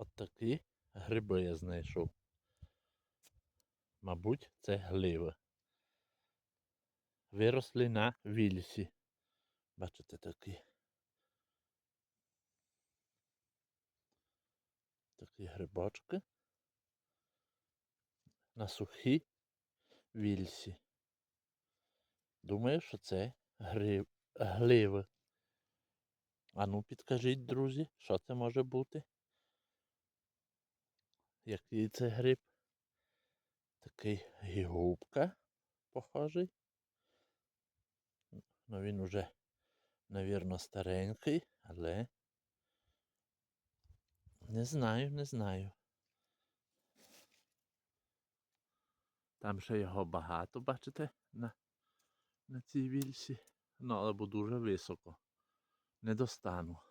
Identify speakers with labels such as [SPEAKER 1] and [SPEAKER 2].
[SPEAKER 1] От такі гриби я знайшов. Мабуть, це гливи. Виросли на вільсі. Бачите такі. Такі грибочки. На сухій вільсі. Думаю, що це гриб, гливи. А ну підкажіть, друзі, що це може бути? Який це гриб? Такий гігубка похожий. Ну він уже, навірно, старенький, але не знаю, не знаю. Там ще його багато, бачите, на, на цій вільсі. Ну, але бо дуже високо. Не достану.